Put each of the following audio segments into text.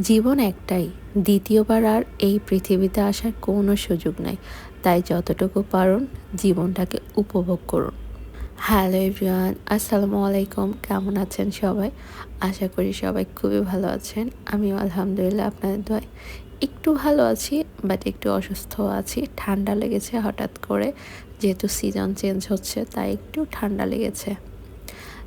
জীবন একটাই, দ্বিতীয়বার আর এই পৃথিবীতে আসার কোনো সুযোগ নাই। তাই যতটুকু পারুন জীবনটাকে উপভোগ করুন। হ্যালো এভরিওয়ান, আসসালামু আলাইকুম। কেমন আছেন সবাই? আশা করি সবাই খুবই ভালো আছেন। আমিও আলহামদুলিল্লাহ আপনাদের দয় একটু ভালো আছি বাট একটু অসুস্থ আছি। ঠান্ডা লেগেছে হঠাৎ করে, যেহেতু সিজন চেঞ্জ হচ্ছে, তাই একটু ঠান্ডা লেগেছে।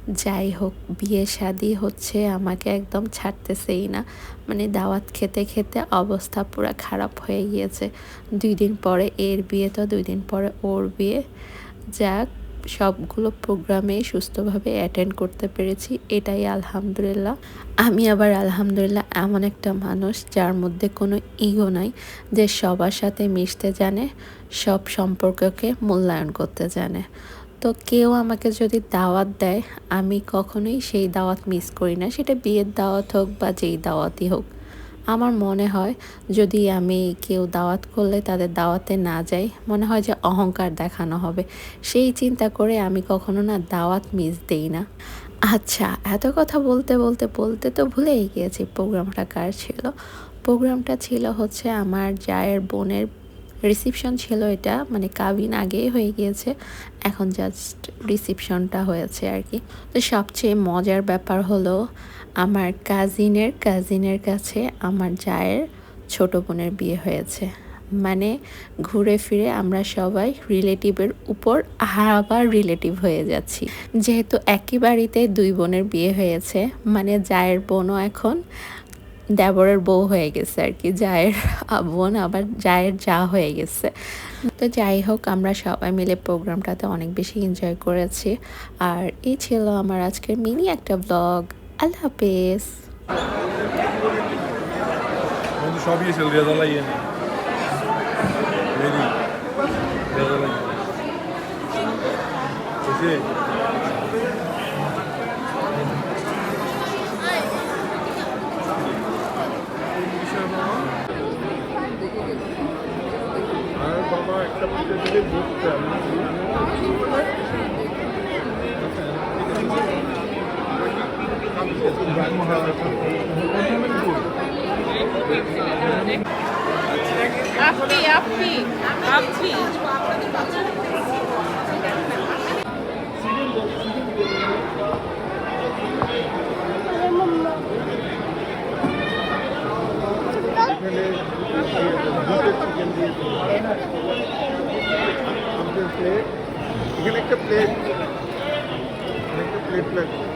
যাই হোক, বিয়ে শাদি হচ্ছে, আমাকে একদম ছাড়তেছেই না। মানে দাওয়াত খেতে খেতে অবস্থা পুরো খারাপ হয়ে গিয়েছে। দুই দিন পরে এর বিয়ে তো দুই দিন পরে ওর বিয়ে। যাক, সবগুলো প্রোগ্রামে সুস্থভাবে অ্যাটেন্ড করতে পেরেছি, এটাই আলহামদুলিল্লাহ। আমি আবার আলহামদুলিল্লাহ এমন একটা মানুষ যার মধ্যে কোনো ইগো নাই, যে সবার সাথে মিশতে জানে, সব সম্পর্ককে মূল্যায়ন করতে জানে। তো কেউ আমাকে যদি দাওয়াত দেয়, আমি কখনোই সেই দাওয়াত মিস করি না। সেটা বিয়ের দাওয়াত হোক বা যেই দাওয়াতই হোক। আমার মনে হয় যদি আমি কেউ দাওয়াত করলে তাদের দাওয়াতে না যাই, মনে হয় যে অহংকার দেখানো হবে। সেই চিন্তা করে আমি কখনো না দাওয়াত মিস দেই না। আচ্ছা এত কথা বলতে বলতে বলতে তো ভুলেই গিয়েছি। প্রোগ্রামটা কার ছিল? প্রোগ্রামটা ছিল হচ্ছে আমার জায়ের বোনের রিসিপশন ছিল এটা মানে কাবিন আগেই হয়ে গিয়েছে, এখন জাস্ট রিসিপশনটা হয়েছে আর কি। তো সবচেয়ে মজার ব্যাপার হলো, আমার কাজিনের কাজিনের কাছে আমার জায়ের ছোট বোনের বিয়ে হয়েছে। মানে ঘুরে ফিরে আমরা সবাই রিলেটিভের উপর আবার রিলেটিভ হয়ে যাচ্ছি। যেহেতু একই বাড়িতে দুই বোনের বিয়ে হয়েছে মানে জায়ের বোনও এখন দেবরের বউ হয়ে গেছে আর কি, জায়ের বোন, আবার জায়ের যা হয়ে গেছে। তো যাই হোক, আমরা সবাই মিলে প্রোগ্রামটাতে অনেক বেশি এনজয় করেছি। আর এই ছিল আমার আজকের মিনি একটা ব্লগ আল্লাহ হাফেজ। আপনি আপনি আপনি। এখানে দুটো চিকেন দিয়েছে। আমাদের প্লেট এখানে একটা প্লেট একটা